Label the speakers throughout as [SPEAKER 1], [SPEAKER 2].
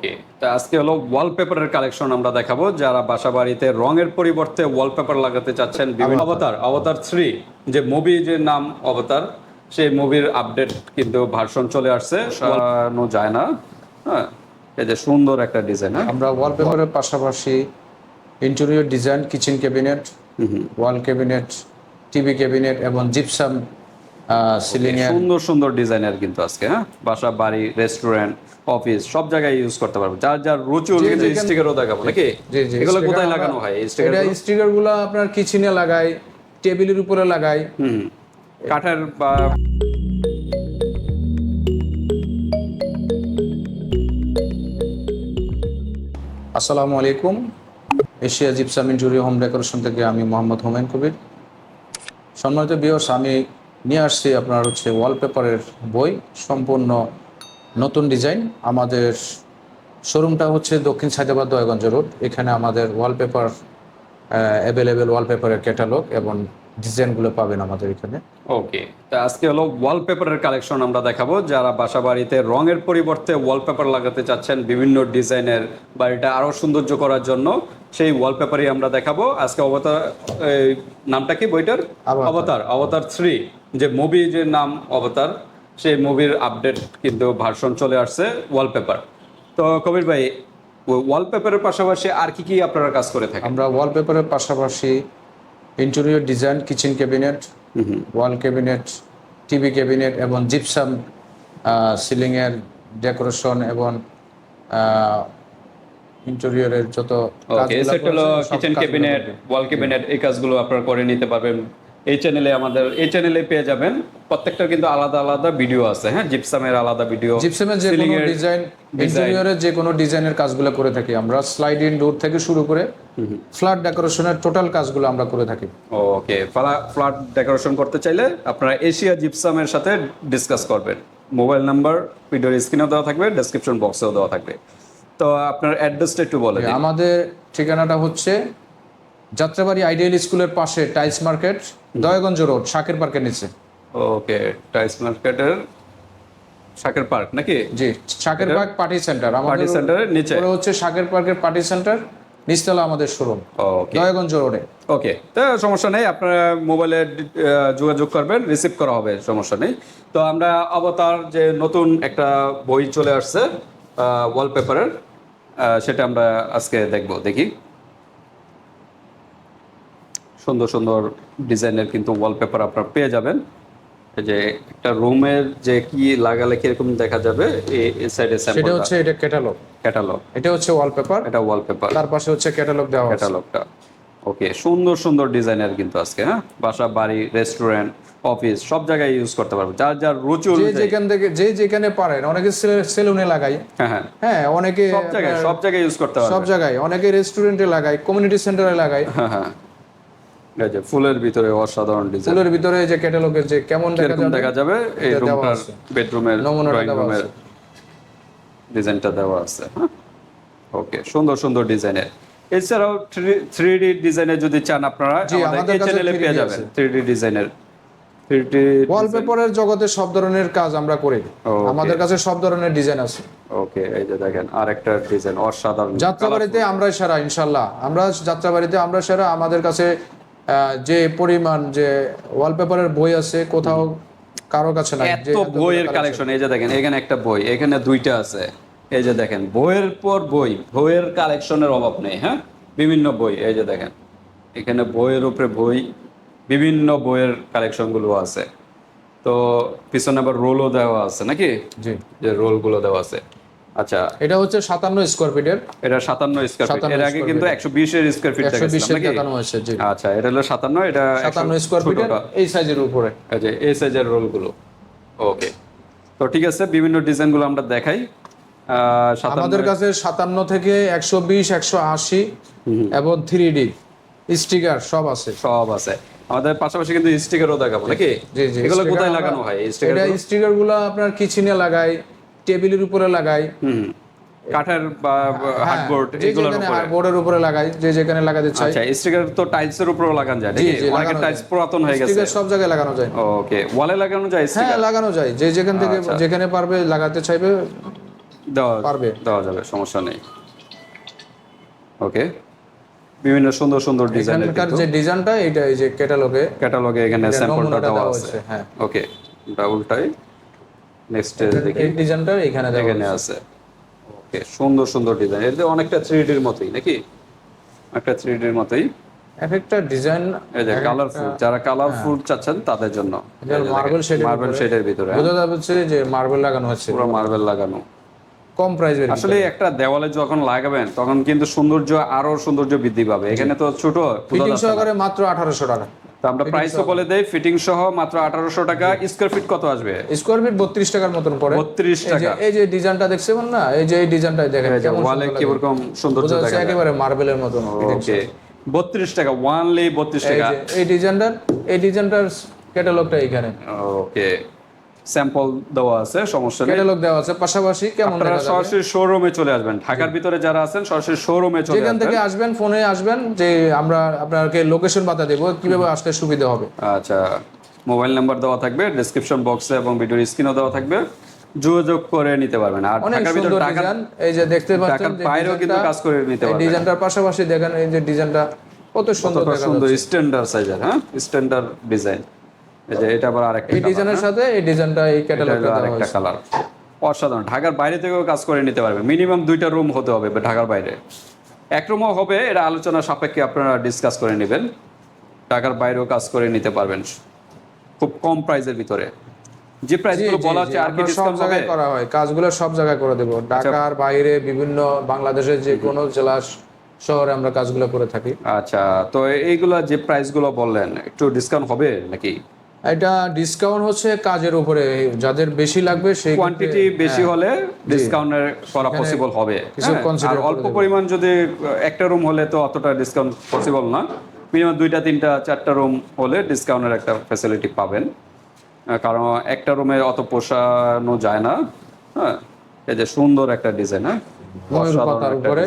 [SPEAKER 1] ওকে তো আজকে হলো ওয়ালপেপারের কালেকশন আমরা দেখাবো। যারা বাসা বাড়িতে রঙের পরিবর্তে ওয়ালপেপার লাগাতে চাচ্ছেন বিভিন্ন অবতার অবতার থ্রি যে মুভি যে নাম অবতার সেই মুভির আপডেট কিন্তু ভার্সন চলে আসছে। সরানো যায় না। হ্যাঁ এই যে সুন্দর একটা ডিজাইন হ্যাঁ।
[SPEAKER 2] আমরা ওয়ালপেপারের পাশাপাশি interior design kitchen cabinet wall cabinet TV cabinet এবং জিপসাম
[SPEAKER 1] সুন্দর সুন্দর ডিজাইনের কিন্তু আজকে হ্যাঁ? বাসা বাড়ি রেস্টুরেন্ট অফিস সব জায়গায় ইউজ করতে পারব। যার যার রুচি অনুযায়ী স্টিকারও দেখাবো নাকি? এগুলো কোথায় লাগানো হয়
[SPEAKER 2] স্টিকারগুলো আপনার কিচেনে লাগাই টেবিলের উপরে লাগাই।
[SPEAKER 1] কাঠের বা
[SPEAKER 2] আসসালামু আলাইকুম। Asia gypsum interior home decoration থেকে আমি মোহাম্মদ হোমেন কবির। সম্মানিত বিয়স আমি নিয়ে আসছি আপনার হচ্ছে ওয়ালপেপারের বই, সম্পূর্ণ নতুন ডিজাইন আমাদের শোরুমটা হচ্ছে দক্ষিণ সাইদাবাদ দয়াগঞ্জ রোড এখানে আমাদের ওয়ালপেপার অ্যাভেলেবেল ওয়ালপেপারের ক্যাটালগ এবং ডিজাইনগুলো পাবেন আমাদের এখানে।
[SPEAKER 1] ওকে তো আজকে হলো ওয়ালপেপারের কালেকশন আমরা দেখাবো। যারা বাসা বাড়িতে রঙের পরিবর্তে ওয়ালপেপার লাগাতে চাচ্ছেন বিভিন্ন ডিজাইনের বাড়িটা আরও সৌন্দর্য করার জন্য সেই ওয়ালপেপারই আমরা দেখাবো। আজকে অবতার এই, নামটা কি বইটার?
[SPEAKER 2] অবতার।
[SPEAKER 1] অবতার অবতার থ্রি। যে মুভি যে নাম অবতার সেই মুভির আপডেট কিন্তু ভার্সন চলে আসছে ওয়ালপেপার তো কবির ভাই ওয়ালপেপারের পাশাপাশি আর কি কি আপনারা কাজ করে থাকেন?
[SPEAKER 2] আমরা ওয়ালপেপারের পাশাপাশি interior design kitchen cabinet wall cabinet TV cabinet এবং জিপসাম সিলিংয়ের ডেকোরেশন এবং ইন্টেরিয়রের যত
[SPEAKER 1] ওকে
[SPEAKER 2] কাজগুলো
[SPEAKER 1] সেট হলো কিচেন ক্যাবিনেট ওয়াল ক্যাবিনেট এই কাজগুলো আপনারা করে নিতে পারবেন। এই চ্যানেলে আমাদের এই চ্যানেলে পেয়ে যাবেন। প্রত্যেকটা কিন্তু আলাদা আলাদা ভিডিও আছে হ্যাঁ? জিপসামের আলাদা ভিডিও
[SPEAKER 2] জিপসামের যে কোনো ডিজাইন ইন্টেরিয়রের যে কোনো ডিজাইনের কাজগুলো করে থাকি আমরা স্লাইড ইন ডোর থেকে শুরু করে ফ্ল্যাট ডেকোরেশনের টোটাল কাজগুলো আমরা করে থাকি।
[SPEAKER 1] ওকে ফ্ল্যাট ডেকোরেশন করতে চাইলে আপনারা এশিয়া জিপসামের সাথে ডিসকাস করবেন। মোবাইল নাম্বার ভিডিওর স্ক্রিনেও দেওয়া থাকবে ডেসক্রিপশন বক্সেও দেওয়া থাকবে। তো আপনার অ্যাড্রেসটা একটু বলে
[SPEAKER 2] আমাদের ঠিকানাটা হচ্ছে যাত্রাবাড়ি আইডিয়াল স্কুলের পাশে টাইলস মার্কেট দয়াগঞ্জ রোড শাকের পার্কের নিচে।
[SPEAKER 1] ওকে টাইস মার্কেটের শাকের পার্ক নাকি?
[SPEAKER 2] জি শাকের পার্ক পার্টি সেন্টার।
[SPEAKER 1] পার্টি
[SPEAKER 2] আমাদের
[SPEAKER 1] সেন্টারের নিচে।
[SPEAKER 2] উপরে হচ্ছে শাকের পার্কের পার্টি সেন্টার নিচতলা আমাদের শোরুম
[SPEAKER 1] ওকে
[SPEAKER 2] দয়াগঞ্জ রোডে।
[SPEAKER 1] ওকে তো সমস্যা নেই আপনারা মোবাইলে যোগাযোগ করবেন রিসিভ করা হবে সমস্যা নেই। তো আমরা অবতার যে নতুন একটা বই চলে আসছে ওয়ালপেপারের সেটা আমরা আজকে দেখব দেখি। সুন্দর সুন্দর ডিজাইনের কিন্তু ওয়ালপেপার আপনারা পেয়ে যাবেন। যে একটা রুমের যে কি লাগালে কীরকম দেখা যাবে এই সাইডে
[SPEAKER 2] সেটা হচ্ছে এটা ক্যাটালগ
[SPEAKER 1] ক্যাটালগ
[SPEAKER 2] এটা হচ্ছে ওয়ালপেপার
[SPEAKER 1] এটা ওয়ালপেপার
[SPEAKER 2] তার পাশে হচ্ছে ক্যাটালগ দেওয়া আছে।
[SPEAKER 1] ক্যাটালগটা ওকে সুন্দর সুন্দর ডিজাইনের কিন্তু আজকে হ্যাঁ? বাসা বাড়ি রেস্টুরেন্ট অফিস সব জায়গায় ইউজ করতে পারব। যার যার রুচি
[SPEAKER 2] যে যেখান থেকে যে যেখানে পারেন অনেকে সেলুনে লাগাই
[SPEAKER 1] হ্যাঁ হ্যাঁ।
[SPEAKER 2] হ্যাঁ অনেকে
[SPEAKER 1] সব জায়গায় সব জায়গায় ইউজ করতে পারবে।
[SPEAKER 2] সব জায়গায়। অনেকে রেস্টুরেন্টে লাগাই কমিউনিটি সেন্টারে লাগাই
[SPEAKER 1] হ্যাঁ হ্যাঁ। এই যে ফুলের ভিতরে অসাধারণ ডিজাইন
[SPEAKER 2] ফুলের ভিতরে যে ক্যাটালগের যে কেমন দেখা যাবে
[SPEAKER 1] এই রুমটার বেডরুমের ড্রয়িং রুমের ডিজাইনটা দেওয়া আছে। হ্যাঁ? ওকে সুন্দর সুন্দর ডিজাইনের এছাড়াও থ্রি ডি ডিজাইনের যদি চান আপনারা আমাদের
[SPEAKER 2] আমাদের
[SPEAKER 1] এই
[SPEAKER 2] কাছে
[SPEAKER 1] চ্যানেলে পেয়ে যাবেন থ্রি ডি ডিজাইনের
[SPEAKER 2] ওয়ালপেপারের জগতে সব ধরনের কাজ আমরা করি আমাদের কাছে সব ধরনের ডিজাইন আছে।
[SPEAKER 1] ওকে এই যে দেখেন আরেকটা ডিজাইন অসাধারণ
[SPEAKER 2] যাত্রাবাড়িতে আমরা সেরা ইনশাল্লাহ। আমরা যাত্রাবাড়িতে আমরা সেরা আমাদের কাছে যে পরিমাণ যে ওয়ালপেপারের বই আছে কোথাও কারও কাছে নাই যে
[SPEAKER 1] এত বইয়ের কালেকশন এই যে দেখেন এখানে একটা বই এখানে দুইটা আছে। এই যে দেখেন বইয়ের পর বই বইয়ের কালেকশনের অভাব নেই হ্যাঁ? বিভিন্ন বই এই যে দেখেন এখানে বইয়ের উপরে বই বিভিন্ন বইয়ের কালেকশনগুলো আছে। তো পিছনে আবার রোলও দেওয়া আছে নাকি?
[SPEAKER 2] জি।
[SPEAKER 1] যে রোলগুলো দেওয়া আছে। আচ্ছা।
[SPEAKER 2] এটা হচ্ছে সাতান্ন স্কোয়ার ফিটের
[SPEAKER 1] এটা সাতান্ন স্কোয়ার ফিট এর আগে কিন্তু একশো বিশের স্কোয়ার ফিট
[SPEAKER 2] দেখানো
[SPEAKER 1] আচ্ছা এটা হলো সাতান্ন এটা
[SPEAKER 2] সাতান্ন
[SPEAKER 1] 100
[SPEAKER 2] স্কোয়ার
[SPEAKER 1] ছোটটা।
[SPEAKER 2] এই সাইজের উপরে।
[SPEAKER 1] যে এই সাইজের রোলগুলো ওকে তো ঠিক আছে বিভিন্ন ডিজাইনগুলো আমরা দেখাই।
[SPEAKER 2] আমাদের কাছে সাতান্ন থেকে একশো বিশ একশো আশি এবং থ্রি ডি স্টিকার সব আছে।
[SPEAKER 1] সব আছে। আমাদের পাশাপাশি কিন্তু স্টিকারও দেখাবো নাকি?
[SPEAKER 2] জি জি
[SPEAKER 1] এগুলো কোথায় লাগানো হয় স্টিকার
[SPEAKER 2] স্টিকারগুলো আপনার কিচেনে লাগাই টেবিলের উপরে লাগাই।
[SPEAKER 1] কাঠের বা হার্ডবোর্ড
[SPEAKER 2] হ্যাঁ, যে
[SPEAKER 1] এগুলোর উপরে?
[SPEAKER 2] বোর্ডের উপরে লাগাই যে যেখানে লাগাতে চাই।
[SPEAKER 1] আচ্ছা স্টিকার তো টাইলসের উপরেও লাগানো যায় নাকি? অনেকের টাইলস পুরাতন হয়ে গেছে।
[SPEAKER 2] স্টিকার সব জায়গায় লাগানো যায়।
[SPEAKER 1] ওকে ওয়ালে লাগানো যায়
[SPEAKER 2] হ্যাঁ লাগানো যায়। যে যেখান থেকে
[SPEAKER 1] আচ্ছা।
[SPEAKER 2] যেখানে পারবে লাগাতে চাইবে
[SPEAKER 1] দেওয়া
[SPEAKER 2] পারবে।
[SPEAKER 1] দেওয়া যাবে সমস্যা নেই। ওকে বিভিন্ন সুন্দর সুন্দর
[SPEAKER 2] এখানকার যে ডিজাইনটা এটা এই যে ক্যাটালগে
[SPEAKER 1] ক্যাটালগে এখানে স্যাম্পলটা দেওয়া আছে।
[SPEAKER 2] হ্যাঁ।
[SPEAKER 1] ওকে এটা উল্টাই নেক্সট দেখি।
[SPEAKER 2] এই ডিজাইনটা এখানে
[SPEAKER 1] এখানে আছে। ওকে সুন্দর সুন্দর ডিজাইন এটা অনেকটা থ্রি ডির মতোই নাকি? একটা থ্রি ডির মতোই।
[SPEAKER 2] এক একটা ডিজাইন
[SPEAKER 1] এই যে কালারফুল যারা কালারফুল চাচ্ছেন তাদের জন্য।
[SPEAKER 2] মার্বেল শেডের
[SPEAKER 1] মার্বেল শেডের ভিতরে।
[SPEAKER 2] বোঝা যাচ্ছে যে মার্বেল লাগানো হচ্ছে।
[SPEAKER 1] পুরো মার্বেল লাগানো।
[SPEAKER 2] কম প্রাইসের
[SPEAKER 1] আসলে একটা দেওয়ালে যখন লাগাবেন তখন কিন্তু সৌন্দর্য আরও সৌন্দর্য বৃদ্ধি পাবে। এখানে তো ছোট
[SPEAKER 2] ফিটিং সহকারে মাত্র আঠারোশো টাকা।
[SPEAKER 1] তো আমরা প্রাইস তো বলে দেই ফিটিং সহ মাত্র আঠারোশো টাকা। স্কোয়ার ফিট কত আসবে?
[SPEAKER 2] স্কোয়ার ফিট বত্রিশ টাকার মতন পড়ে।
[SPEAKER 1] বত্রিশ
[SPEAKER 2] এই যে
[SPEAKER 1] টাকা।
[SPEAKER 2] এই যে ডিজাইনটা দেখছেন না? এই যে এই ডিজাইনটা দেখেন কেমন
[SPEAKER 1] ওয়ালে
[SPEAKER 2] লাগে।
[SPEAKER 1] কীরকম সৌন্দর্য দেখা যায়।
[SPEAKER 2] একেবারে মার্বেলের মতন
[SPEAKER 1] ওকে বত্রিশ টাকা ওয়ানলি বত্রিশ
[SPEAKER 2] এই
[SPEAKER 1] টাকা।
[SPEAKER 2] যে এই ডিজাইনটার এই ডিজাইনটার ক্যাটালগটা এখানে।
[SPEAKER 1] ওকে স্যাম্পল দেওয়া আছে সমস্যা নেই।
[SPEAKER 2] ক্যাটালগ দেওয়া আছে পাশাপাশি কেমন
[SPEAKER 1] আপনারা সরাসরি শোরুমে চলে আসবেন। ঢাকার ভিতরে যারা আছেন সরাসরি শোরুমে চলে
[SPEAKER 2] যেখান থেকে আসবেন ফোনে আসবেন যে আমরা আপনাকে লোকেশন বাতা দেবো কীভাবে আসতে সুবিধা হবে।
[SPEAKER 1] আচ্ছা মোবাইল নাম্বার দেওয়া থাকবে ডেসক্রিপশন বক্সে এবং ভিডিওর স্ক্রিনও দেওয়া থাকবে। যোগাযোগ করে নিতে পারবেন। আর ঢাকার ভিতরে
[SPEAKER 2] ডিজাইন এই যে দেখতে পাচ্ছেন
[SPEAKER 1] বাইরেও কিন্তু কাজ করে নিতে পারবেন।
[SPEAKER 2] ডিজাইনটার পাশাপাশি দেখেন এই যে ডিজাইনটা কত সুন্দর
[SPEAKER 1] সুন্দর স্ট্যান্ডার্ড সাইজের হ্যাঁ? স্ট্যান্ডার্ড ডিজাইন যে এটা আবার আরেকটা
[SPEAKER 2] এই ডিজাইনের
[SPEAKER 1] হ্যাঁ?
[SPEAKER 2] সাথে এই ডিজাইনটা এই দেওয়া
[SPEAKER 1] আরেকটা কালার অসাধারণ। ঢাকার বাইরে থেকেও কাজ করে নিতে পারবে। মিনিমাম দুইটা রুম হতে হবে ঢাকার বাইরে। এক রুমও হবে এটা আলোচনা সাপেক্ষে আপনারা ডিসকাস করে নেবেন। ঢাকার বাইরেও কাজ করে নিতে পারবেন। খুব কম প্রাইসের ভিতরে। যে প্রাইসগুলো বলা হচ্ছে আর কি
[SPEAKER 2] সব জায়গায় করা হয়। কাজগুলো সব জায়গায় করে দেবো। ঢাকার বাইরে বিভিন্ন বাংলাদেশের যে কোনো জেলা শহরে আমরা কাজগুলো করে থাকি।
[SPEAKER 1] আচ্ছা তো এইগুলা যে প্রাইসগুলো বললেন একটু ডিসকাউন্ট হবে নাকি?
[SPEAKER 2] এটা ডিসকাউন্ট হচ্ছে কাজের উপরে যাদের বেশি লাগবে সেই
[SPEAKER 1] কোয়ান্টিটি বেশি হলে ডিসকাউন্টের করা পসিবল হবে।
[SPEAKER 2] কিছু
[SPEAKER 1] হ্যাঁ? আর অল্প পরিমাণ যদি একটা রুম হলে তো অতটা ডিসকাউন্ট পসিবল না। মিনিমাম দুইটা তিনটা চারটা রুম হলে ডিসকাউন্টের একটা ফ্যাসিলিটি পাবেন। কারণ একটা রুমে অত পোষানো যায় না। হ্যাঁ এই যে সুন্দর একটা ডিজাইন হ্যাঁ।
[SPEAKER 2] পাতার উপরে,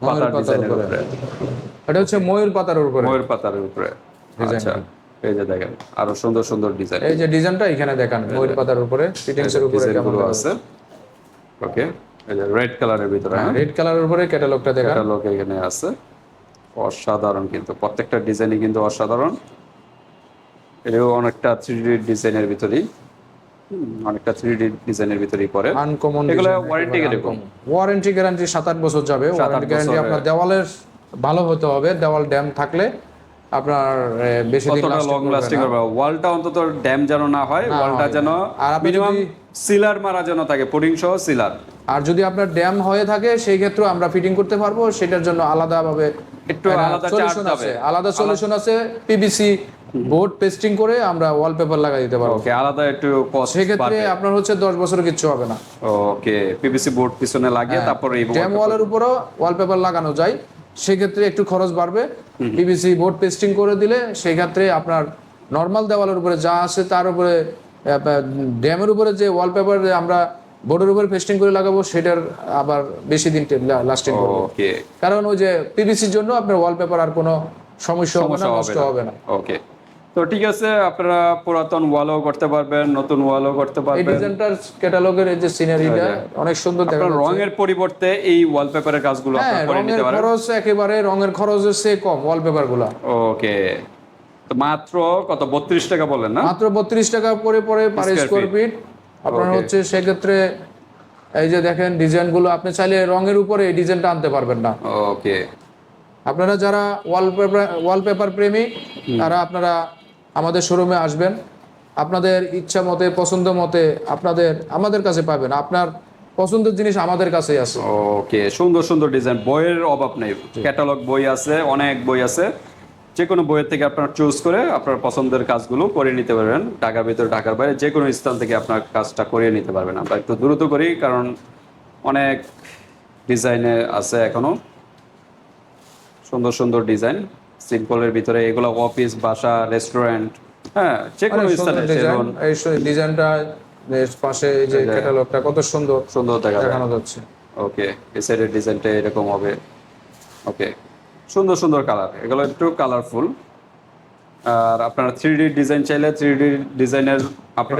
[SPEAKER 1] পাতার ডিজাইনের। উপরে।
[SPEAKER 2] এটা হচ্ছে ময়ূর পাতার উপরে।
[SPEAKER 1] ময়ূর পাতার উপরে। আচ্ছা। এই যে দেখেন আরও সুন্দর সুন্দর ডিজাইন
[SPEAKER 2] এই যে ডিজাইনটা এখানে দেখান ময়ূর পাতার উপরে ফিটিংস এর উপরে
[SPEAKER 1] আছে। ওকে এই যে রেড কালারের ভিতরে হ্যাঁ
[SPEAKER 2] রেড কালারের উপরে ক্যাটালগটা দেখান।
[SPEAKER 1] ক্যাটালগ এখানে আছে। অসাধারণ কিন্তু প্রত্যেকটা ডিজাইনই কিন্তু অসাধারণ। এটাও অনেকটা থ্রি ডিজাইনের ভিতরেই অনেকটা থ্রি ডি ডিজাইনের ভিতরেই পড়ে।
[SPEAKER 2] আনকমন
[SPEAKER 1] এগুলো ওয়ারেন্টি কীরকম
[SPEAKER 2] ওয়ারেন্টি গ্যারান্টি সাত আট বছর যাবে। ওয়ারেন্টি গ্যারান্টি আপনার দেওয়ালের ভালো হতে হবে দেওয়াল ড্যাম থাকলে। আপনার বেশি দিন
[SPEAKER 1] লং লাস্টিং করবে ওয়ালটা অন্তত ড্যাম যেন না হয় ওয়ালটা যেন মিনিমাম সিলার মারা যেন থাকে পুডিং সহ সিলার
[SPEAKER 2] আর যদি আপনার ড্যাম হয়ে থাকে সেই ক্ষেত্রে আমরা ফিটিং করতে পারব সেটার জন্য আলাদাভাবে
[SPEAKER 1] একটু আলাদা
[SPEAKER 2] সলিউশন আছে। আলাদা সলিউশন আছে পিভিসি বোর্ড পেস্টিং করে আমরা ওয়ালপেপার লাগাই দিতে পারব।
[SPEAKER 1] ওকে আলাদা একটু কস্ট
[SPEAKER 2] সেক্ষেত্রে আপনার হচ্ছে দশ বছর কিচ্ছু হবে না।
[SPEAKER 1] ওকে পিভিসি বোর্ড পিছনে লাগিয়ে তারপরে এই
[SPEAKER 2] ড্যাম ওয়ালের উপরও ওয়ালপেপার লাগানো যায়। সেক্ষেত্রে একটু খরচ বাড়বে। পিভিসি বোর্ড পেস্টিং করে দিলে সেক্ষেত্রে আপনার নর্মাল দেওয়ালের উপরে যা আছে তার উপরে ড্যামের উপরে যে ওয়ালপেপার আমরা বোর্ডের উপরে পেস্টিং করে লাগাবো সেটার আবার বেশি দিন লাস্টিং করবে। কারণ ওই যে পিভিসির জন্য আপনার ওয়ালপেপার আর কোনো সমস্যা হবে না
[SPEAKER 1] সমস্যা
[SPEAKER 2] নষ্ট হবে না।
[SPEAKER 1] ওকে তো ঠিক আছে আপনারা পুরাতন ওয়ালও করতে পারবেন নতুন ওয়ালও করতে
[SPEAKER 2] এই
[SPEAKER 1] পারবেন।
[SPEAKER 2] ডিজাইনটার ক্যাটালগের এই যে সিনারিটা অনেক সুন্দর দেখা
[SPEAKER 1] আপনার
[SPEAKER 2] যাচ্ছে।
[SPEAKER 1] রঙের পরিবর্তে এই ওয়ালপেপারের কাজগুলো
[SPEAKER 2] হ্যাঁ
[SPEAKER 1] আপনারা করে নিতে পারেন।
[SPEAKER 2] খরচ একেবারে রঙের খরচ হচ্ছে কম ওয়ালপেপারগুলা
[SPEAKER 1] ওকে। তো মাত্র কত বত্রিশ টাকা বলেন না?
[SPEAKER 2] মাত্র বত্রিশ টাকা পরে পরে পার স্কোয়ার ফিট আপনার হচ্ছে সেক্ষেত্রে এই যে দেখেন ডিজাইনগুলো আপনি চাইলে রঙের উপরে এই ডিজাইনটা আনতে পারবেন না।
[SPEAKER 1] ওকে
[SPEAKER 2] আপনারা যারা ওয়ালপেপার ওয়ালপেপার প্রেমী তারা আপনারা আমাদের শোরুমে আসবেন। আপনাদের ইচ্ছা মতে পছন্দ মতে আপনাদের আমাদের কাছে পাবেন। আপনার পছন্দের জিনিস আমাদের কাছেই আছে।
[SPEAKER 1] ওকে সুন্দর সুন্দর ডিজাইন বইয়ের অভাব নেই। ক্যাটালগ বই আছে অনেক বই আছে। যে কোনো বইয়ের থেকে আপনার চুজ করে আপনার পছন্দের কাজগুলো করে নিতে পারবেন। ঢাকার ভিতরে ঢাকার বাইরে যে কোনো স্থান থেকে আপনার কাজটা করিয়ে নিতে পারবেন। আমরা একটু দ্রুত করি কারণ অনেক ডিজাইনে আছে এখনও। সুন্দর সুন্দর ডিজাইন সিম্পলের ভিতরে এগুলো অফিস বাসা রেস্টুরেন্ট হ্যাঁ যে কোনো স্থানে
[SPEAKER 2] এই ডিজাইনটা পাশে যে ক্যাটালগটা কত সুন্দর
[SPEAKER 1] সুন্দর
[SPEAKER 2] দেখানো যাচ্ছে।
[SPEAKER 1] ওকে এই সাইডের ডিজাইনটা এরকম হবে। ওকে সুন্দর সুন্দর কালার এগুলো একটু কালারফুল আর আপনার থ্রি ডি ডিজাইন চাইলে থ্রি ডি ডিজাইনের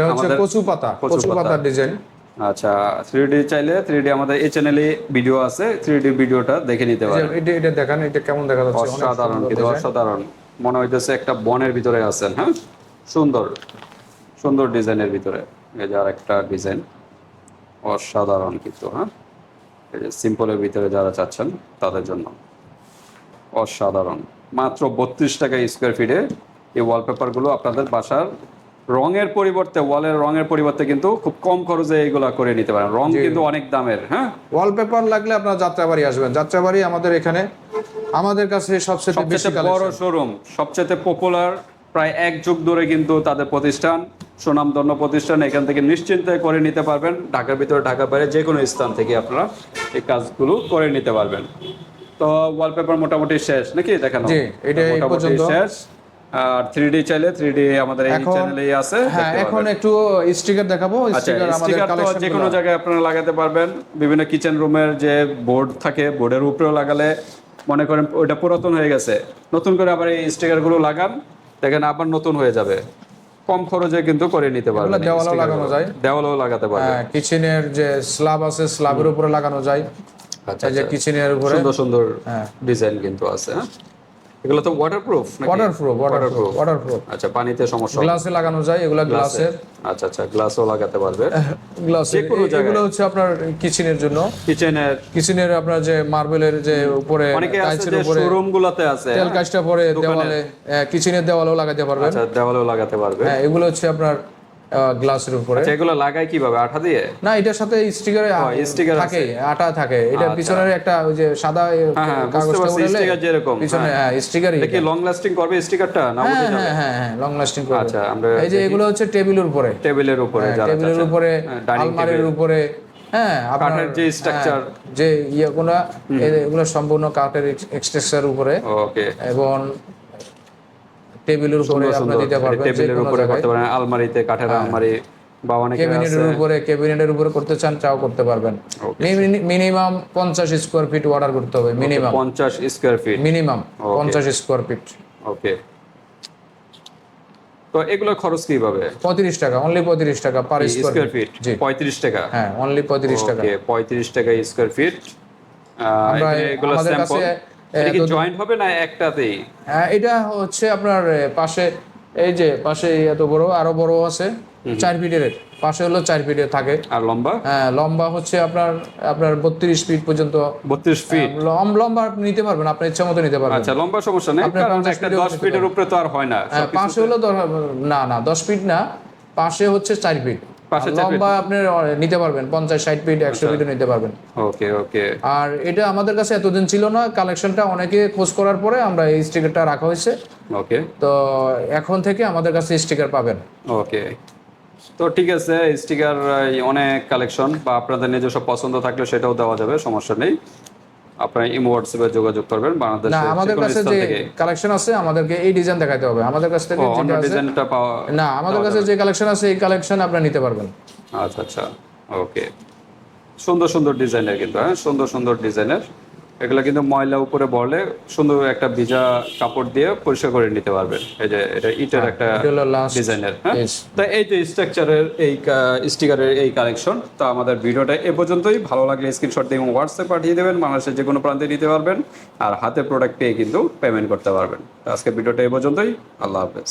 [SPEAKER 2] হচ্ছে কচু পাতা
[SPEAKER 1] কচু
[SPEAKER 2] পাতার ডিজাইন
[SPEAKER 1] আচ্ছা থ্রি ডি চাইলে থ্রি ডি আমাদের এই চ্যানেলে ভিডিও আছে থ্রি ডি ভিডিওটা দেখে নিতে পারেন।
[SPEAKER 2] এটা এটা দেখেন এটা কেমন দেখা যাচ্ছে?
[SPEAKER 1] অসাধারণ কিন্তু অসাধারণ। মনে হইতেছে একটা বনের ভিতরে আছেন হ্যাঁ? সুন্দর সুন্দর ডিজাইনের ভিতরে। এই যে আর একটা ডিজাইন অসাধারণ কিন্তু হ্যাঁ? এই যে সিম্পলের ভিতরে যারা চাচ্ছেন তাদের জন্য। অসাধারণ। মাত্র বত্রিশ টাকা স্কোয়ার ফিটে এই ওয়ালপেপারগুলো আপনাদের বাসার রঙের পরিবর্তে ওয়ালের রঙের পরিবর্তে কিন্তু খুব কম খরচে এইগুলা করে নিতে পারেন। রং কিন্তু অনেক দামের হ্যাঁ?
[SPEAKER 2] ওয়ালপেপার লাগলে আপনার যাত্রাবাড়ি আসবেন। যাত্রাবাড়ি আমাদের এখানে আমাদের কাছে সবচেয়ে বেশি
[SPEAKER 1] বড় শোরুম সবচেয়ে পপুলার প্রায় এক যুগ ধরে কিন্তু তাদের প্রতিষ্ঠান সুনাম সুনামধন্য প্রতিষ্ঠান এখান থেকে নিশ্চিন্তে করে নিতে পারবেন। ঢাকার ভিতরে ঢাকার বাইরে যে কোনো স্থান থেকে আপনারা এই কাজগুলো করে নিতে পারবেন। তো ওয়ালপেপার মোটামুটি শেষ নাকি? দেখানো মোটামুটি শেষ। আর থ্রি ডি চাইলে থ্রি ডি আমাদের এই চ্যানেলেই আছে
[SPEAKER 2] হ্যাঁ এখন একটু স্টিকার দেখাবো।
[SPEAKER 1] আচ্ছা
[SPEAKER 2] স্টিকার আমাদের কালেকশন
[SPEAKER 1] যে কোনো জায়গায় আপনারা লাগাতে পারবেন। বিভিন্ন কিচেন রুমের যে বোর্ড থাকে বোর্ডের উপরেও লাগালে মনে করেন ওইটা পুরাতন হয়ে গেছে। নতুন করে আবার এই স্টিকারগুলো লাগান দেখেন আবার নতুন হয়ে যাবে। কম খরচে কিন্তু করে নিতে পারবেন
[SPEAKER 2] দেওয়ালেও লাগানো। যায়।
[SPEAKER 1] দেওয়ালেও লাগাতে পারবেন।
[SPEAKER 2] কিচেনের যে স্ল্যাব আছে স্ল্যাবের উপরে লাগানো যায়।
[SPEAKER 1] আচ্ছা
[SPEAKER 2] যে কিচেনের উপরে।
[SPEAKER 1] সুন্দর সুন্দর
[SPEAKER 2] হ্যাঁ।
[SPEAKER 1] ডিজাইন কিন্তু আছে হ্যাঁ। এগুলো তো ওয়াটারপ্রুফ
[SPEAKER 2] ওয়াটারপ্রুফ ওয়াটারপ্রুফ ওয়াটারপ্রুফ
[SPEAKER 1] আচ্ছা পানিতে সমস্যা
[SPEAKER 2] গ্লাসে লাগানো যায় এগুলো গ্লাসের
[SPEAKER 1] আচ্ছা আচ্ছা গ্লাসও লাগাতে পারবে।
[SPEAKER 2] এগুলো হচ্ছে আপনার কিচেনের জন্য।
[SPEAKER 1] কিচেনের
[SPEAKER 2] কিচেনের আপনার যে মার্বেলের যে উপরে টাইলসের উপরে
[SPEAKER 1] আছে
[SPEAKER 2] তেল কাজটা পরে দেওয়ালে কিচেনের দেওয়ালেও লাগাতে পারবেন।
[SPEAKER 1] আচ্ছা দেওয়ালেও লাগাতে পারবে।
[SPEAKER 2] হ্যাঁ এগুলো হচ্ছে আপনার গ্লাসের উপরে।
[SPEAKER 1] আচ্ছা এগুলো লাগায় কীভাবে? আঠা দিয়ে?
[SPEAKER 2] না এটার সাথে স্টিকারে
[SPEAKER 1] sticker
[SPEAKER 2] থাকে আটা থাকে। এটা পিছনের একটা ওই যে সাদা
[SPEAKER 1] হ্যাঁ, হ্যাঁ,
[SPEAKER 2] কাগজটা
[SPEAKER 1] sticker যেরকম,
[SPEAKER 2] পিছনে হ্যাঁ। স্টিকারই
[SPEAKER 1] এটা কি লং লাস্টিং করবে স্টিকারটা না উঠে
[SPEAKER 2] হ্যাঁ
[SPEAKER 1] যাবে
[SPEAKER 2] হ্যাঁ হ্যাঁ হ্যাঁ লং লাস্টিং করবে।
[SPEAKER 1] আচ্ছা আমরা
[SPEAKER 2] এই যে এগুলো হচ্ছে টেবিলের উপরে।
[SPEAKER 1] টেবিলের উপরে
[SPEAKER 2] টেবিলের উপরে
[SPEAKER 1] dining
[SPEAKER 2] আলমারির উপরে হ্যাঁ
[SPEAKER 1] কাঠের যে।
[SPEAKER 2] হ্যাঁ, যে ইয়েগুলো এগুলো সম্পূর্ণ কাঠের এক্সট্রাকচার উপরে।
[SPEAKER 1] ওকে
[SPEAKER 2] এবং টেবিলের উপরে আপনি দিতে পারবেন
[SPEAKER 1] টেবিলের উপরে করতে পারেন আলমারিতে কাঠের আলমারি বা অনেকে
[SPEAKER 2] ক্যাবিনেটের উপরে ক্যাবিনেটের উপরে করতে চান চাও করতে পারবেন। মিনিমাম পঞ্চাশ স্কোয়ার ফিট অর্ডার করতে হবে মিনিমাম।
[SPEAKER 1] পঞ্চাশ স্কোয়ার ফিট
[SPEAKER 2] মিনিমাম পঞ্চাশ স্কোয়ার ফিট
[SPEAKER 1] ওকে। তো এগুলো খরচ কীভাবে?
[SPEAKER 2] পঁয়ত্রিশ টাকা অনলি পঁয়ত্রিশ টাকা পার স্কোয়ার
[SPEAKER 1] ফিট
[SPEAKER 2] জি।
[SPEAKER 1] পঁয়ত্রিশ টাকা?
[SPEAKER 2] হ্যাঁ অনলি পঁয়ত্রিশ টাকা।
[SPEAKER 1] ওকে পঁয়ত্রিশ টাকা স্কোয়ার ফিট
[SPEAKER 2] আমরা
[SPEAKER 1] এগুলো স্যাম্পল কি জয়েন্ট হবে না একটাতেই?
[SPEAKER 2] হ্যাঁ এটা হচ্ছে আপনার পাশে এই যে পাশে এত বড় আরও বড় আছে চার ফিটের। পাশে হলো চার থাকে।
[SPEAKER 1] আর লম্বা?
[SPEAKER 2] হ্যাঁ লম্বা হচ্ছে আপনার আপনার বত্রিশ ফিট পর্যন্ত।
[SPEAKER 1] বত্রিশ ফিট?
[SPEAKER 2] লম- লম্বা আপনি নিতে পারবেন আপনার ইচ্ছা মতো নিতে পারবেন।
[SPEAKER 1] আচ্ছা লম্বা সমস্যা নেই কারণ একটা দশ ফিটের উপরে তো আর হয় না
[SPEAKER 2] হ্যাঁ, পাশে হলো না না দশ ফিট না পাশে হচ্ছে চার ফিট। লম্বা আপনি নিতে পারবেন পঞ্চাশ ষাট ফিট একশো
[SPEAKER 1] আচ্ছা।
[SPEAKER 2] ফিটও নিতে পারবেন।
[SPEAKER 1] ওকে ওকে।
[SPEAKER 2] আর এটা আমাদের কাছে এতদিন ছিল না কালেকশনটা অনেকে খোঁজ করার পরে আমরা এই স্টিকারটা রাখা হয়েছে।
[SPEAKER 1] ওকে।
[SPEAKER 2] তো এখন থেকে আমাদের কাছে স্টিকার পাবেন।
[SPEAKER 1] ওকে। তো ঠিক আছে স্টিকার অনেক কালেকশন বা আপনাদের নিজস্ব পছন্দ থাকলে সেটাও দেওয়া যাবে সমস্যা নেই। আপনারা ইমো হোয়াটসঅ্যাপে যোগাযোগ করবেন
[SPEAKER 2] না আমাদের কাছে যে কালেকশন আছে আমাদেরকে এই ডিজাইন দেখাতে হবে। আমাদের কাছ থেকে
[SPEAKER 1] যে
[SPEAKER 2] যেটা আছে
[SPEAKER 1] ডিজাইনটা পাওয়া
[SPEAKER 2] না আমাদের কাছে যে কালেকশন আছে এই কালেকশন আপনি নিতে পারবেন।
[SPEAKER 1] আচ্ছা আচ্ছা ওকে। সুন্দর সুন্দর ডিজাইনের কিন্তু হ্যাঁ? সুন্দর সুন্দর ডিজাইনের এগুলো কিন্তু ময়লা উপরে বলে সুন্দর একটা ভিজা কাপড় দিয়ে পরিষ্কার করে নিতে পারবেন। এই যে এটা ইটের একটা
[SPEAKER 2] হলো লাস্ট
[SPEAKER 1] ডিজাইনের হ্যাঁ. তো এই যে স্ট্রাকচারের এই স্টিকারের এই কালেকশন তো আমাদের ভিডিওটা এ পর্যন্তই। ভালো লাগলে স্ক্রিনশট দিয়ে হোয়াটসঅ্যাপ পাঠিয়ে দেবেন বাংলাদেশের যে কোনো প্রান্তে নিতে পারবেন আর হাতে প্রোডাক্ট পেয়ে কিন্তু পেমেন্ট করতে পারবেন। আজকে ভিডিওটা এ পর্যন্তই। আল্লাহ হাফেজ।